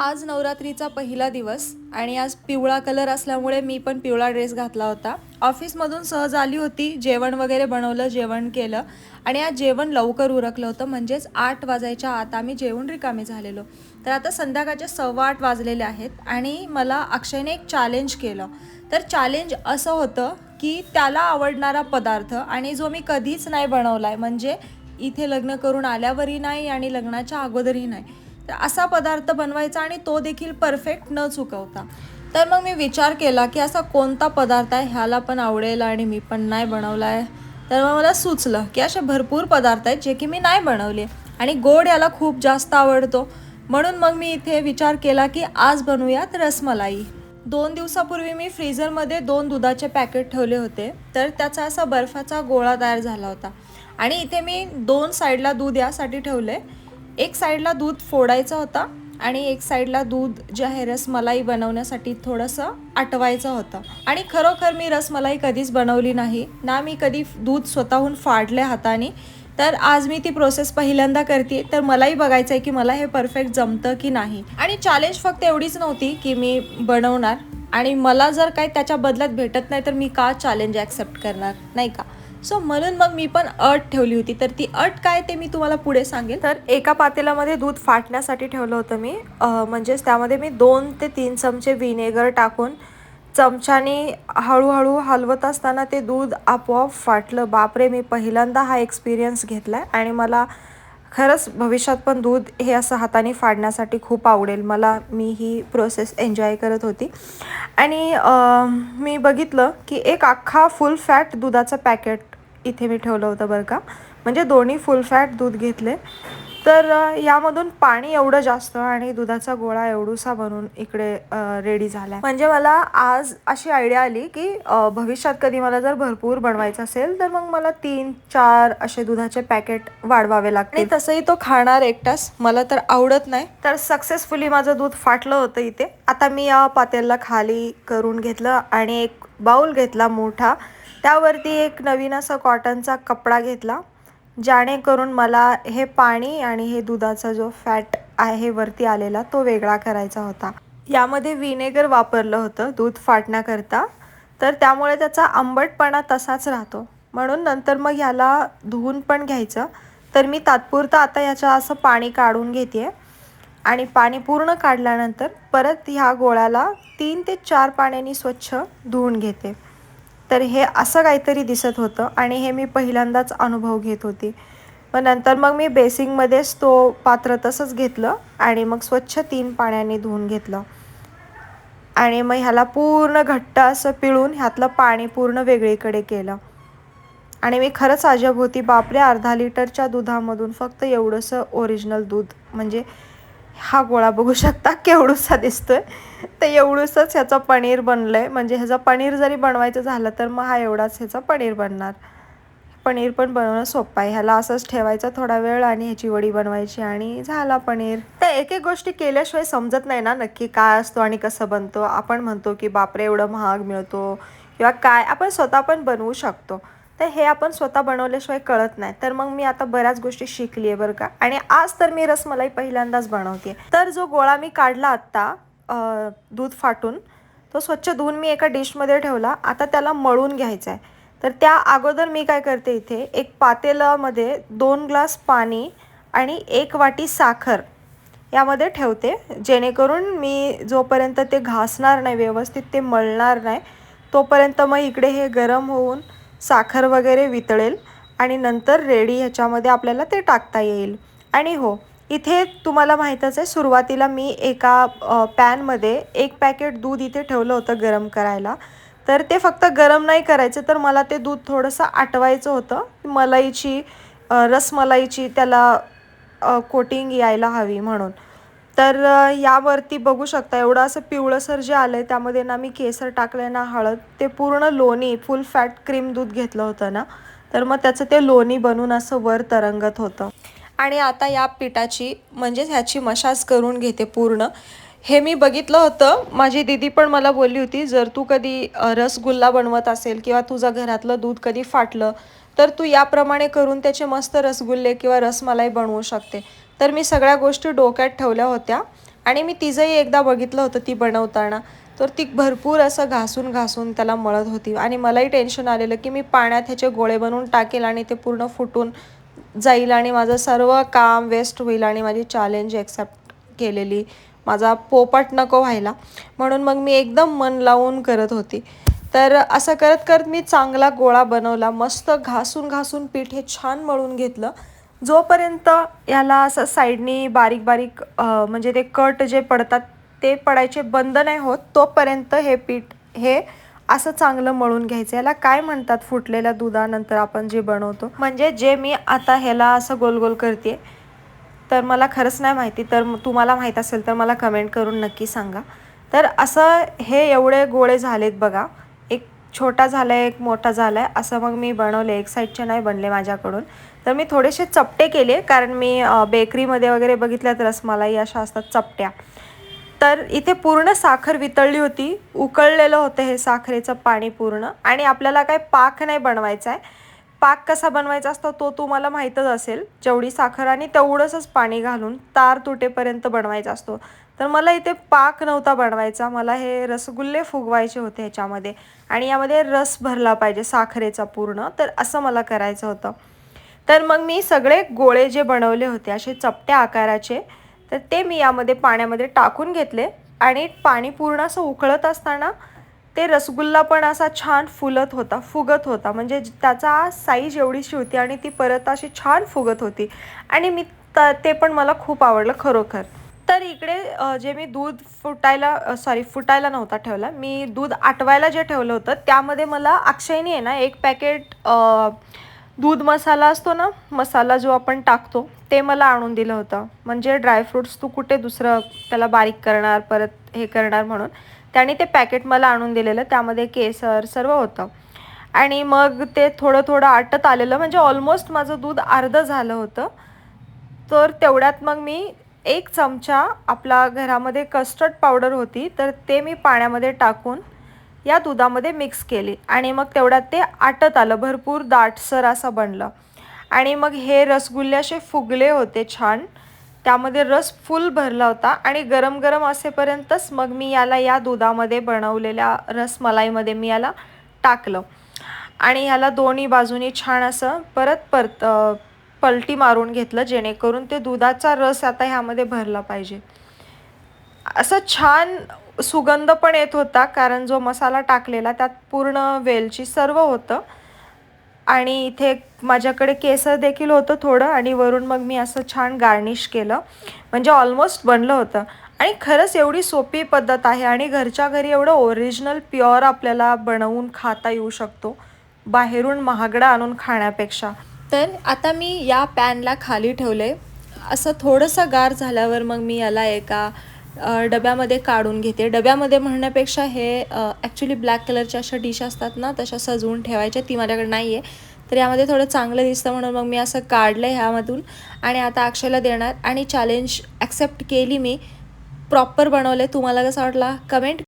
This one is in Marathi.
आज नवरात्रीचा पहिला दिवस आणि आज पिवळा कलर असल्यामुळे मी पण पिवळा ड्रेस घातला होता. ऑफिसमधून सहज आली होती जेवण वगैरे बनवलं जेवण केलं आणि आज जेवण लवकर उरकलं होतं. म्हणजेच आठ वाजायच्या आत आम्ही जेवण रिकामी झालेलो. तर आता संध्याकाळचे सव्वा आठ वाजलेले आहेत आणि मला अक्षयने एक चॅलेंज केलं. तर चॅलेंज असं होतं की त्याला आवडणारा पदार्थ आणि जो मी कधीच नाही बनवला आहे म्हणजे इथे लग्न करून आल्यावरही नाही आणि लग्नाच्या अगोदरही नाही असा पदार्थ बनवायचा आणि तो देखील परफेक्ट न चुकवता. तर मग मी विचार केला की असा कोणता पदार्थ आहे? ह्याला पण आवडेल आणि मी पण नाही बनवला आहे तर मग मला सुचलं की असे भरपूर पदार्थ आहेत जे की मी नाही बनवले आणि गोड याला खूप जास्त आवडतो. म्हणून मग मी इथे विचार केला की आज बनवूयात रसमलाई. दोन दिवसापूर्वी मी फ्रीझरमध्ये दोन दुधाचे पॅकेट ठेवले होते. तर त्याचा असा बर्फाचा गोळा तयार झाला होता. आणि इथे मी दोन साईडला दूध यासाठी ठेवले एक साईडला दूध फोडायचा होता आणि एक साईडला दूध जे आहे रसमलाई बनवण्यासाठी थोडंसं आटवायचं होतं. आणि खरोखर मी रसमलाई कधीच बनवली नाही. ना मी कधी दूध स्वतःहून फाडले हाताने. तर आज मी ती प्रोसेस पहिल्यांदा करते तर मलाही बघायचं आहे की मला हे परफेक्ट जमतं की नाही. आणि चॅलेंज फक्त एवढीच नव्हती की मी बनवणार. आणि मला जर काही त्याच्या बदल्यात भेटत नाही तर मी का चॅलेंज ॲक्सेप्ट करणार? नाही का? सो म्हणून मग मी पण अट ठेवली होती. तर ती अट काय ते मी तुम्हाला पुढे सांगेन. तर एका पातेल्यामध्ये दूध फाटण्यासाठी ठेवलं होतं मी. म्हणजेच त्यामध्ये मी दोन ते तीन चमचे विनेगर टाकून चमच्याने हळूहळू हलवत असताना ते दूध आपोआप फाटलं. बापरे मी पहिल्यांदा हा एक्सपिरियन्स घेतला आहे आणि मला खरंच भविष्यात पण दूध हे असं हाताने फाडण्यासाठी खूप आवडेल. मला मी ही प्रोसेस एन्जॉय करत होती. आणि मी बघितलं की एक अख्खा फुल फॅट दुधाचं पॅकेट इथे मी ठेवलं होतं बरं का. म्हणजे दोन्ही फुल फॅट दूध घेतले. तर यामधून पाणी एवढं जास्त आणि दुधाचा गोळा एवढूसा बनून इकडे रेडी झाला म्हणजे मला आज अशी आयडिया आली की भविष्यात कधी मला जर भरपूर बनवायचं असेल तर मग मला तीन चार असे दुधाचे पॅकेट वाढवावे लागते आणि तसंही तो खाणार एकटाच. मला तर आवडत नाही. तर सक्सेसफुली माझं दूध फाटलं होतं इथे. आता मी या पातेलला खाली करून घेतलं आणि एक बाऊल घेतला मोठा. त्यावरती एक नवीन असा कॉटनचा कपडा घेतला. जेणेकरून मला हे पाणी आणि हे दुधाचा जो फॅट आहे वरती आलेला तो वेगळा करायचा होता. यामध्ये विनेगर वापरलं होतं दूध फाटण्याकरता. तर त्यामुळे त्याचा आंबटपणा तसाच राहतो. म्हणून नंतर मग ह्याला धुवून पण घ्यायचं. तर मी तात्पुरतं आता याचं असं पाणी काढून घेते आणि पाणी पूर्ण काढल्यानंतर परत ह्या गोळ्याला तीन ते चार पाण्याने स्वच्छ धुवून घेते. तर हे असं काहीतरी दिसत होतं आणि हे मी पहिल्यांदाच अनुभव घेत होती. मग नंतर मग मी बेसिंगमध्येच तो पात्र तसंच घेतलं आणि मग स्वच्छ तीन पाण्याने धुवून घेतलं. आणि मग ह्याला पूर्ण घट्ट असं पिळून ह्यातलं पाणी पूर्ण वेगळीकडे केलं. आणि मी खरंच अजब होती. बापरे अर्धा लिटरच्या दुधामधून फक्त एवढंसं ओरिजिनल दूध म्हणजे हा गोळा बघू शकता केवढूसा दिसतोय. तर एवढूसच ह्याचं पनीर बनलं आहे म्हणजे ह्याचं पनीर जरी बनवायचं झालं तर मग हा एवढाच ह्याचा पनीर बनणार. पनीर पण बनवणं सोपं आहे. ह्याला असंच ठेवायचं थोडा वेळ आणि ह्याची वडी बनवायची आणि झाला पनीर. तर एक एक गोष्टी केल्याशिवाय समजत नाही ना नक्की काय असतो आणि कसं बनतो. आपण म्हणतो की बापरे एवढं महाग मिळतो. किंवा काय? आपण स्वतः पण बनवू शकतो. तर हे आपण स्वतः बनवल्याशिवाय कळत नाही. तर मग मी आता बऱ्याच गोष्टी शिकली आहे बरं का. आणि आज तर मी रसमलाई पहिल्यांदाच बनवते तर जो गोळा मी काढला आत्ता दूध फाटून तो स्वच्छ धुवून मी एका डिशमध्ये ठेवला. आता त्याला मळून घ्यायचा आहे तर त्या अगोदर मी काय करते इथे एक पातेलामध्ये दोन ग्लास पाणी आणि एक वाटी साखर यामध्ये ठेवते. जेणेकरून मी जोपर्यंत ते घासणार नाही व्यवस्थित ते मळणार नाही तोपर्यंत मग इकडे हे गरम होऊन साखर वगैरे वितळेल आणि नंतर रेडी ह्याच्यामध्ये आपल्याला ते टाकता येईल. आणि हो इथे तुम्हाला माहीतच आहे सुरुवातीला मी एका पॅनमध्ये एक पॅकेट दूध इथे ठेवलं होतं गरम करायला. तर ते फक्त गरम नाही करायचं तर मला ते दूध थोडंसं आटवायचं होतं. मलाईची रसमलाईची त्याला कोटिंग यायला हवी म्हणून. तर यावरती बघू शकता एवढं असं पिवळंसर जे आलं आहे त्यामध्ये ना मी केसर टाकलं ना हळद ते पूर्ण लोणी फुल फॅट क्रीम दूध घेतलं होतं ना तर मग त्याचं ते लोणी बनून असं वर तरंगत होतं. आणि आता या पिठाची म्हणजेच ह्याची मशाज करून घेते पूर्ण. हे मी बघितलं होतं माझी दिदी पण मला बोलली होती जर तू कधी रसगुल्ला बनवत असेल किंवा तुझं घरातलं दूध कधी फाटलं तर तू याप्रमाणे करून त्याचे मस्त रसगुल्ले किंवा रसमलाई बनवू शकते. तर मी सगळ्या गोष्टी डोक्यात ठेवल्या होत्या. आणि मी तिचंही एकदा बघितलं होतं ती बनवताना. तर ती भरपूर असं घासून घासून त्याला मळत होती. आणि मलाही टेन्शन आलेलं की मी पाण्यात ह्याचे गोळे बनवून टाकेल आणि ते पूर्ण फुटून जाईल आणि माझं सर्व काम वेस्ट होईल आणि माझी चॅलेंज ॲक्सेप्ट केलेली. माझा पोपट नको व्हायला. म्हणून मग मी एकदम मन लावून करत होती. तर असं करत करत मी चांगला गोळा बनवला. मस्त घासून घासून पीठ हे छान मळून घेतलं. जोपर्यंत याला असं साईडनी बारीक बारीक म्हणजे ते कट जे पडतात ते पडायचे बंद नाही होत तोपर्यंत हे पीठ हे असं चांगलं मळून घ्यायचं. याला काय म्हणतात फुटलेल्या दुधानंतर आपण जे बनवतो? म्हणजे जे मी आता ह्याला असं गोल गोल करते तर मला खरंच नाही माहिती. तर तुम्हाला माहीत असेल तर मला कमेंट करून नक्की सांगा. तर असं हे एवढे गोळे झालेत बघा. छोटा झाला आहे एक मोठा झाला आहे असं मग मी बनवले. एक साईडचे नाही बनले माझ्याकडून. तर मी थोडेसे चपटे केले कारण मी बेकरीमध्ये वगैरे बघितल्यात रसमलाई अशा असतात चपट्या. तर इथे पूर्ण साखर वितळली होती. उकळलेलं होतं हे साखरेचं पाणी पूर्ण. आणि आपल्याला काय पाक नाही बनवायचा आहे. पाक कसा बनवायचा असतो तो तुम्हाला माहीतच असेल. जेवढी साखर आणि तेवढंच पाणी घालून तार तुटेपर्यंत बनवायचा असतो. तर मला इथे पाक नव्हता बनवायचा. मला हे रसगुल्ले फुगवायचे होते ह्याच्यामध्ये. आणि यामध्ये रस भरला पाहिजे साखरेचा पूर्ण. तर असं मला करायचं होतं. तर मग मी सगळे गोळे जे बनवले होते असे चपट्या आकाराचे तर ते मी यामध्ये पाण्यामध्ये टाकून घेतले. आणि पाणी पूर्ण असं उकळत असताना ते रसगुल्ला पण असा छान फुलत होता फुगत होता. म्हणजे त्याचा साईज एवढीशी होती आणि ती परत अशी छान फुगत होती. आणि मी त ते पण मला खूप आवडलं खरोखर. तर इकडे जे मी दूध फुटायला सॉरी फुटायला नव्हता ठेवला. मी दूध आटवायला जे ठेवलं होतं त्यामध्ये मला अक्षयनी आहे ना एक पॅकेट दूध मसाला असतो ना मसाला जो आपण टाकतो ते मला आणून दिलं होतं. म्हणजे ड्रायफ्रूट्स तू कुठे दुसरं त्याला बारीक करणार परत हे करणार म्हणून. त्याने ते पॅकेट मला आणून दिलेलं त्यामध्ये केसर सर्व होतं. आणि मग ते थोडं थोडं आटत आलेलं म्हणजे ऑलमोस्ट माझं दूध अर्धं झालं होतं. तर तेवढ्यात मग मी एक चमचा आपला घरामध्ये कस्टर्ड पावडर होती तर ते मी पाण्यामध्ये टाकून या दुधामध्ये मिक्स केली. आणि मग तेवढ्यात ते आटत आलं भरपूर दाटसर असं बनलं. आणि मग हे रसगुल्ले असे फुगले होते छान. त्यामध्ये रस फुल भरला होता आणि गरम गरम असेपर्यंतच मग मी याला या दुधामध्ये बनवलेल्या रसमलाईमध्ये मी याला टाकलं. आणि ह्याला दोन्ही बाजूनी छान असं परत परत पलटी मारून घेतलं जेणेकरून ते दुधाचा रस आता ह्यामध्ये भरला पाहिजे. असं छान सुगंध पण येत होता कारण जो मसाला टाकलेला त्यात पूर्ण वेलची सर्व होतं. आणि इथे माझ्याकडे केसर देखील होतं थोडं आणि वरून मग मी असं छान गार्निश केलं. म्हणजे ऑलमोस्ट बनलं होतं. आणि खरंच एवढी सोपी पद्धत आहे आणि घरच्या घरी एवढं ओरिजिनल प्युअर आपल्याला बनवून खाता येऊ शकतो बाहेरून महागडा आणून खाण्यापेक्षा. तर आता मी या पॅनला खाली ठेवले असं थोडंसं गार झाल्यावर मग मी याला एका डब्यामध्ये काढून घेते. डब्यामध्ये म्हणण्यापेक्षा हे ॲक्च्युली ब्लॅक कलरच्या अशा डिश असतात ना तशा सजवून ठेवायच्या. ती माझ्याकडे नाही आहे तर यामध्ये थोडं चांगलं दिसतं म्हणून मग मी असं काढलं आहे ह्यामधून. आणि आता अक्षयला देणार. आणि चॅलेंज ॲक्सेप्ट केली मी. प्रॉपर बनवले तुम्हाला कसं वाटला? कमेंट